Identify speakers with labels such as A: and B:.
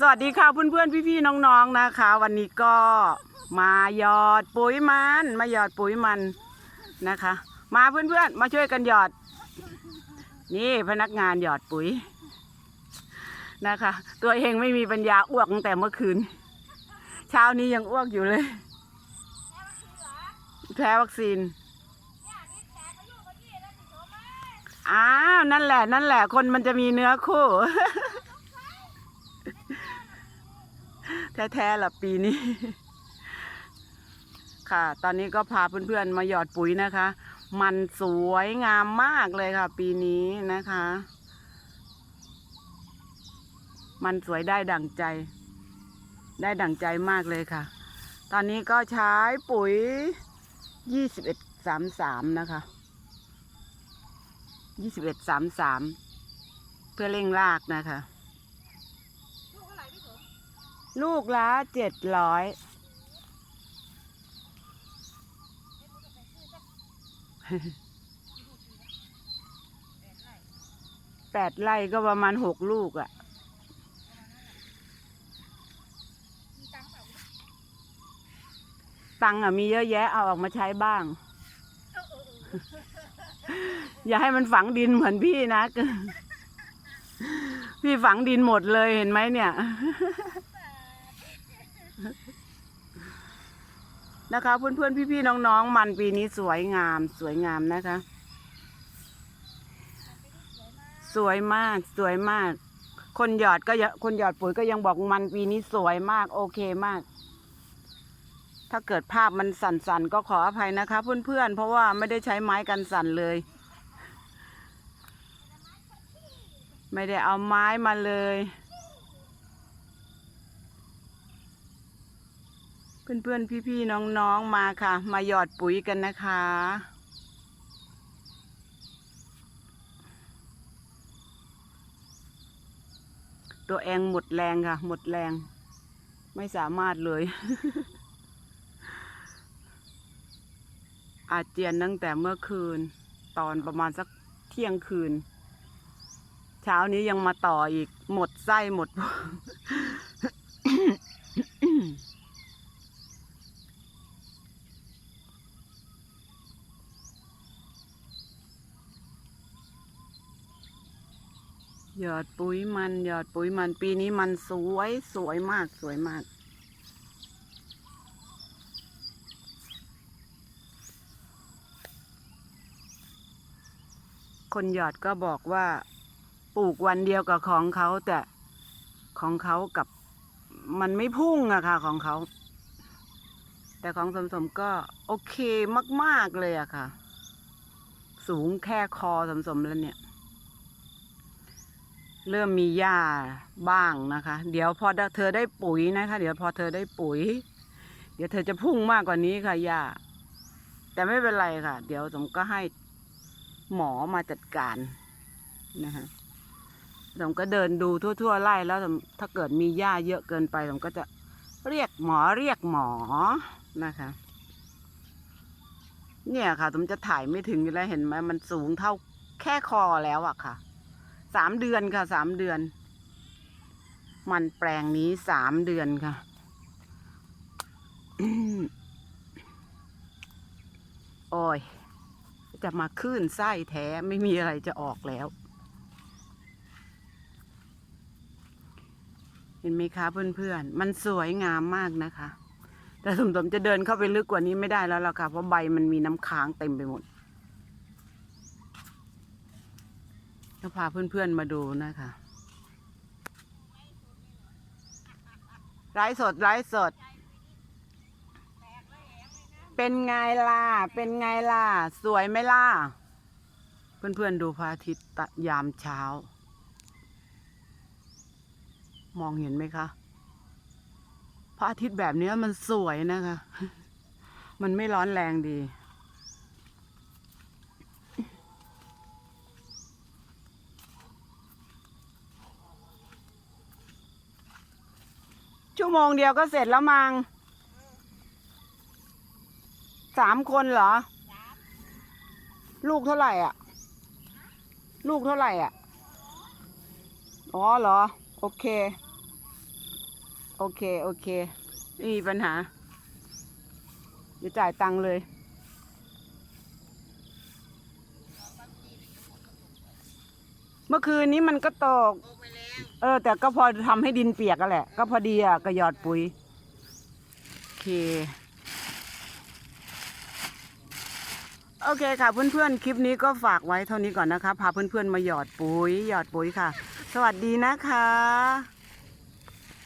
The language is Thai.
A: สวัสดีค่ะเพื่อนๆพี่ๆน้องๆนะคะ วันนี้ก็มาหยอดปุ๋ยมันมาหยอดปุ๋ยมันนะคะ มาเพื่อนๆมาช่วยกันหยอด นี่พนักงานหยอดปุ๋ยนะคะ ตัวเองไม่มีปัญญาอ้วกตั้งแต่เมื่อคืน เช้านี้ยังอ้วกอยู่เลยแพ้วัคซีนอ้าวนั่นแหละ นั่นแหละ คนมันจะมีเนื้อคู่ แท้ๆล่ะปีนี้ ค่ะ ตอนนี้ก็พาเพื่อนๆมาหยอดปุ๋ยนะคะ มันสวยงามมากเลยค่ะ ปีนี้นะคะ มันสวยได้ดั่งใจ ได้ดั่งใจมากเลยค่ะ ตอนนี้ก็ใช้ปุ๋ยยี่สิบเอ็ดสามสามนะคะยี่สิบเอ็ดสามสามเพื่อเร่งรากนะคะ ลูกละเจ็ดร้อยแปดไร่ก็ประมาณหกลูกอะ่ะ ตังอะมีเยอะแยะเอาออกมาใช้บ้าง อย่าให้มันฝังดินเหมือนพี่นะ พี่ฝังดินหมดเลยเห็นไหมเนี่ย นะคะ เพื่อนๆ พี่ๆ น้องๆ มันปีนี้สวยงาม สวยงามนะคะ สวยมาก สวยมาก คนหยอดก็คนหยอดปุ๋ยก็ยังบอกมันปีนี้สวยมาก โอเคมาก ถ้าเกิดภาพมันสั่นๆ ก็ขออภัยนะคะ เพื่อนๆ เพราะว่าไม่ได้ใช้ไม้กันสั่นเลย ไม่ได้เอาไม้มาเลย เพื่อนๆพี่ๆน้องๆมาค่ะ มาหยอดปุ๋ยกันนะคะ ตัวเองหมดแรงค่ะ หมดแรง ไม่สามารถเลย อาเจียนตั้งแต่เมื่อคืน ตอนประมาณสักเที่ยงคืน เช้านี้ยังมาต่ออีก หมดไส้หมด หยอดปุ๋ยมัน หยอดปุ๋ยมันปีนี้มันสวยสวยมากสวยมาก คนหยอดก็บอกว่าปลูกวันเดียวกับของเขาแต่ของเขากับมันไม่พุ่งอะค่ะของเขา แต่ของสมสมก็โอเคมาก ๆ เลยอะค่ะ สูงแค่คอสมสมแล้วเนี่ย เริ่มมีหญ้าบ้างนะคะ เดี๋ยวพอเธอได้ปุ๋ยนะคะ เดี๋ยวพอเธอได้ปุ๋ย เดี๋ยวเธอจะพุ่งมากกว่านี้ค่ะหญ้าแต่ไม่เป็นไรค่ะ เดี๋ยวผมก็ให้หมอมาจัดการนะคะผมก็เดินดูทั่วๆไร่แล้วถ้าเกิดมีหญ้าเยอะเกินไปผมก็จะเรียกหมอเรียกหมอนะคะ เนี่ยค่ะผมจะถ่ายไม่ถึงอยู่แล้วเห็นไหมมันสูงเท่าแค่คอแล้วอะค่ะ สามเดือนค่ะสามเดือน มันแปลงนี้สามเดือนค่ะโอ้ยจะมาขึ้นไส้แท้ไม่มีอะไรจะออกแล้ว เห็นไหมคะเพื่อนๆ มันสวยงามมากนะคะ แต่สมสมจะเดินเข้าไปลึกกว่านี้ไม่ได้แล้วล่ะค่ะ เพราะใบมันมีน้ำค้างเต็มไปหมด ก็พาเพื่อนๆมาดูนะคะไลฟ์สดไลฟ์สด เป็นไงล่ะ เป็นไงล่ะ สวยไหมล่ะ เพื่อนๆดูพระอาทิตย์ยามเช้า มองเห็นไหมคะพระอาทิตย์แบบนี้มันสวยนะคะ มันไม่ร้อนแรงดี ชั่วโมงเดียวก็เสร็จแล้วมังสามคนเหรอ ลูกเท่าไหร่อะ ลูกเท่าไหร่อะ อ๋อเหรอ โอเค โอเค โอเคไม่มีปัญหา เดี๋ยวจ่ายตังค์เลย มื่อคืนนี้มันก็ตก เออ แต่ก็พอทำให้ดินเปียกกันแหละ ก็พอดีอะก็หยอดปุ๋ยโอเค โอเคค่ะเพื่อนๆ คลิปนี้ก็ฝากไว้เท่านี้ก่อนนะคะ พาเพื่อนๆมาหยอดปุ๋ย หยอดปุ๋ยค่ะ สวัสดีนะคะ